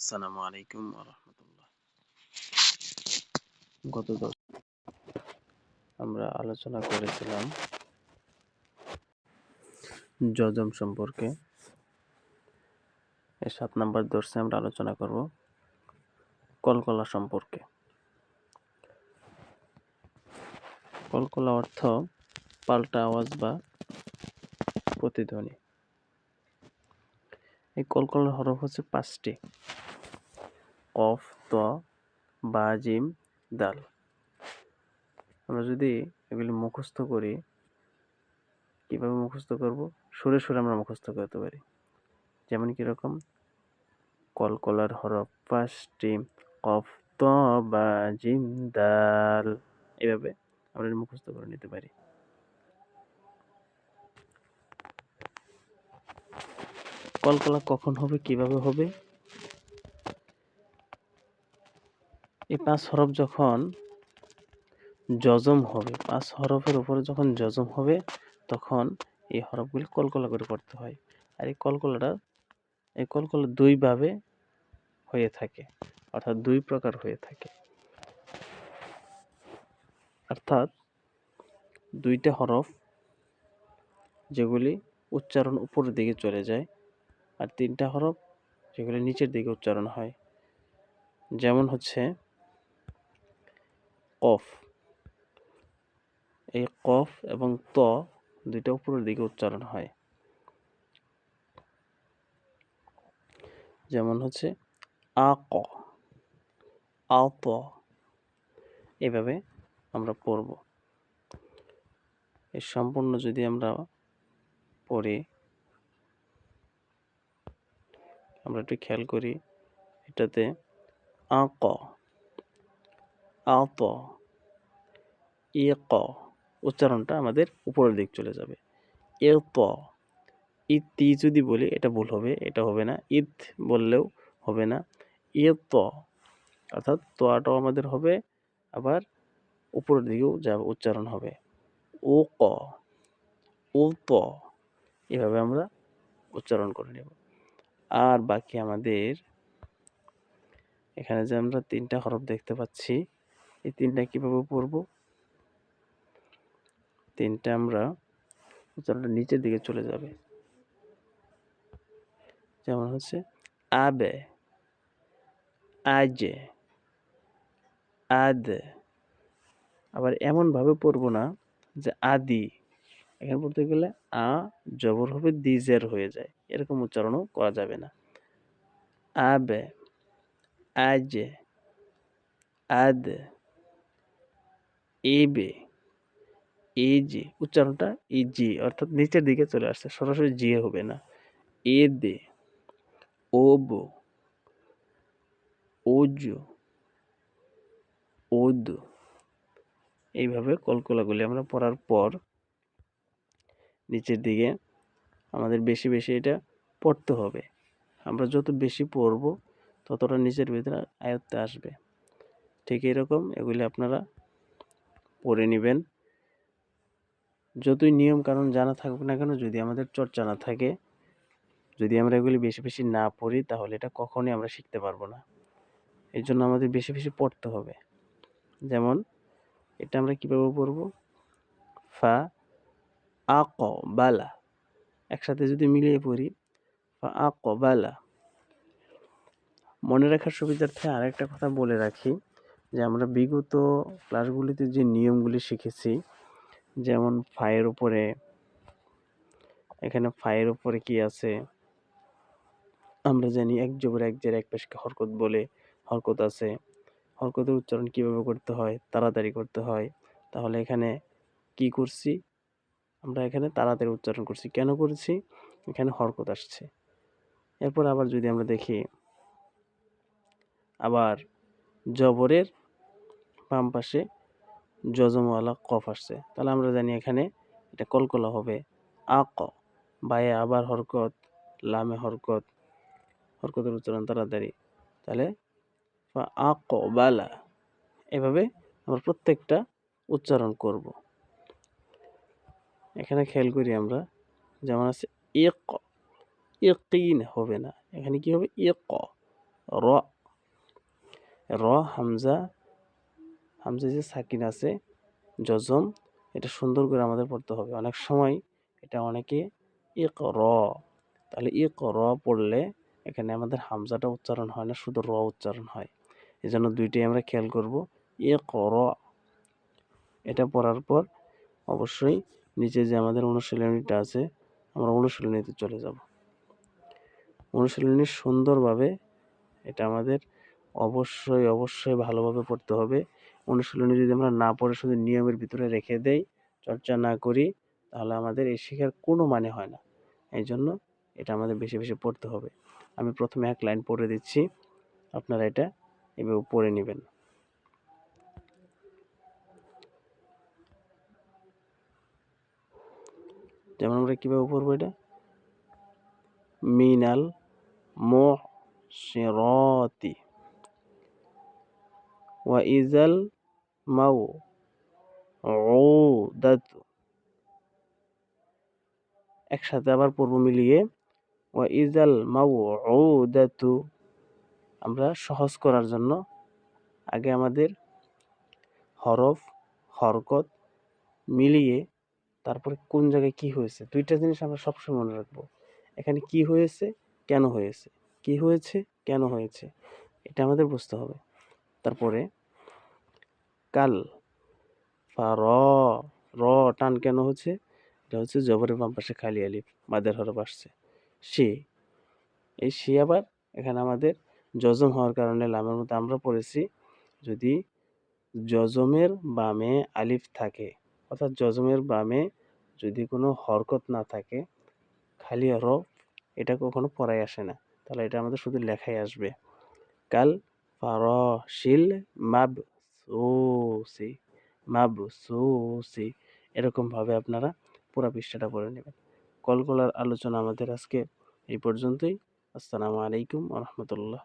আসসালামু আলাইকুম রহমতুল্লাহ। গত আমরা আলোচনা করেছিলাম যজম সম্পর্কে। সাত নম্বর দর্শে আমরা আলোচনা করব কলকলা সম্পর্কে। কলকলা অর্থ পাল্টা আওয়াজ বা প্রতিধ্বনি। এই কলকলার হরফ হচ্ছে পাঁচটি। কফ ত বা জিম দাল। আমরা যদি এগুলি মুখস্থ করি, কীভাবে মুখস্থ করব? সুরে সুরে আমরা মুখস্থ করতে পারি। যেমন কীরকম কলকলার হরফ পাঁচটি কফ ত বা জিম দাল। এভাবে আমরা মুখস্থ করে নিতে পারি। কলকলা কখন হবে, কীভাবে হবে? এই পাঁচ হরফ যখন যজম হবে, পাঁচ হরফের উপরে যখন যজম হবে, তখন এই হরফগুলি কলকলা করে পড়তে হয়। আর এই কলকলাটা, এই কলকলা দুইভাবে হয়ে থাকে, অর্থাৎ দুই প্রকার হয়ে থাকে। অর্থাৎ দুইটা হরফ যেগুলি উচ্চারণ উপরের দিকে চলে যায়, আর তিনটা হরফ যেগুলি নিচের দিকে উচ্চারণ হয়। যেমন হচ্ছে কফ। এই কফ এবং ত দুইটা উপরের দিকে উচ্চারণ হয়। যেমন হচ্ছে আ ক আ ত এভাবে আমরা পড়ব। এই সম্পূর্ণ যদি আমরা পড়ি, আমরা একটু খেয়াল করি, এটাতে আ ক আ ত ই ক উচ্চারণটা আমাদের উপরের দিক চলে যাবে। এ ত ঈদ তি যদি বলি, এটা ভুল হবে, এটা হবে না। ঈদ বললেও হবে না। এ ত অর্থাৎ তোয়াটাও আমাদের হবে, আবার উপরের দিকেও যা উচ্চারণ হবে। ও ক ও ত এভাবে আমরা উচ্চারণ করে নেব। আর বাকি আমাদের, এখানে যে আমরা তিনটা হরফ দেখতে পাচ্ছি এই তিনটা কীভাবে পড়ব তিনটা আমরা উচ্চারণটা নিচের দিকে চলে যাবে। যেমন হচ্ছে, আবে, আজে, আদ। আবার এমনভাবে পড়ব না যে আদি। এখানে পড়তে গেলে আ জবর হবে দিজের হয়ে যায়। এরকম উচ্চারণও করা যাবে না। আবে, আজ, আদ। এবে এজে উচ্চারণটা ইজি অর্থাৎ নিচের দিকে চলে আসছে, সরাসরি জিয়ে হবে না। এ দে ওব ওজ ওদ এইভাবে কলকলাগুলি আমরা পড়ার পর নিচের দিকে আমাদের বেশি বেশি এটা পড়তে হবে। আমরা যত বেশি পড়ব, ততটা নিচের ভিতরে আয়ত্তে আসবে। ঠিক এরকম এগুলি আপনারা পড়ে নেবেন। যতই নিয়ম কারণ জানা থাকুক না কেন, যদি আমাদের চর্চা না থাকে, যদি আমরা এগুলি বেশি বেশি না পড়ি, তাহলে এটা কখনোই আমরা শিখতে পারব না। এই জন্য আমাদের বেশি বেশি পড়তে হবে। যেমন, এটা আমরা কীভাবে পড়ব? ফা আক বালা একসাথে যদি মিলিয়ে পড়ি, ফা আক বালা মনে রাখার সুবিধার্থে আরেকটা কথা বলে রাখি। যে আমরা বিগত ক্লাসগুলিতে যে নিয়মগুলি শিখেছি, যেমন ফায়ের উপরে, এখানে ফায়ের উপরে কি আছে? আমরা জানি এক জবর এক জের এক পেশকে হরকত বলে হরকত আছে। হরকতের উচ্চারণ কীভাবে করতে হয়? তাড়াতাড়ি করতে হয়। তাহলে এখানে কি করছি? আমরা এখানে তাড়াতাড়ি উচ্চারণ করছি। কেন করেছি? এখানে হরকত আসছে। এরপর আবার যদি আমরা দেখি, আবার জবরের বাম পাশে যজমওয়ালা কফ আসছে। তাহলে আমরা জানি এখানে এটা কলকলা হবে। আক, বায়ে আবার হরকত, লামে হরকত, হরকতের উচ্চারণ তাড়াতাড়ি। তাহলে আ আক বালা, এভাবে আমরা প্রত্যেকটা উচ্চারণ করব। এখানে খেয়াল করি আমরা, যেমন আছে এক ইকিন হবে না। এখানে কি হবে? এক র র, হামজা হামজা যে সাকিন আছে জজম এটা সুন্দর করে আমাদের পড়তে হবে। অনেক সময় এটা অনেকে ইক র তাহলে ইক র পড়লে এখানে আমাদের হামজাটা উচ্চারণ হয় না, শুধু র উচ্চারণ হয়। এই জন্য দুইটাই আমরা খেয়াল করব। ইক র এটা পড়ার পর অবশ্যই নিচে যে আমাদের অনুশীলনীটা আছে, আমরা অনুশীলনীতে চলে যাব। অনুশীলনী সুন্দরভাবে এটা আমাদের অবশ্যই অবশ্যই ভালোভাবে পড়তে হবে। অনুশীলনী যদি আমরা না পড়ে শুধু নিয়মের ভিতরে রেখে দেই, চর্চা না করি, তাহলে আমাদের এই শেখার কোনো মানে হয় না। এই জন্য এটা আমাদের বেশি বেশি পড়তে হবে। আমি প্রথমে এক লাইন পড়ে দিচ্ছি। আপনারা এটা এভাবে পড়ে নেবেন। যেমন আমরা কীভাবে পড়ব এটা? মিনাল মুহসিরাতি ওয়া ইজাল মাউ উদাতু একসাথে আবার পড়ব মিলিয়ে, ওয়া ইজাল মাউ উদাতু আমরা সহজ করার জন্য আগে আমাদের হরফ, হরকত মিলিয়ে তারপরে কোন জায়গায় কি হয়েছে, দুইটা জিনিস আমরা সবসময় মনে রাখব। এখানে কি হয়েছে, কেন হয়েছে, কি হয়েছে, কেন হয়েছে, এটা আমাদের বুঝতে হবে। তারপরে কাল। ফা, র র টান কেন হচ্ছে? এটা হচ্ছে জবরের বাম পাশে খালি আলিফ মাদের হরফ আসছে। সে, এই সে আবার এখানে আমাদের জজম হওয়ার কারণে লামের মধ্যে আমরা পড়েছি, যদি জজমের বামে আলিফ থাকে, অর্থাৎ জজমের বামে যদি কোনো হরকত না থাকে, খালি হরফ এটা কখনো পড়াই আসে না। তাহলে এটা আমাদের শুধু লেখাই আসবে। কাল ফারশিল মাব সুসি মাব সে এরকমভাবে আপনারা পুরো পৃষ্ঠাটা পড়ে নেবেন। কলকলার আলোচনা আমাদের আজকে এই পর্যন্তই। আসসালামু আলাইকুম রহমতুল্লাহ।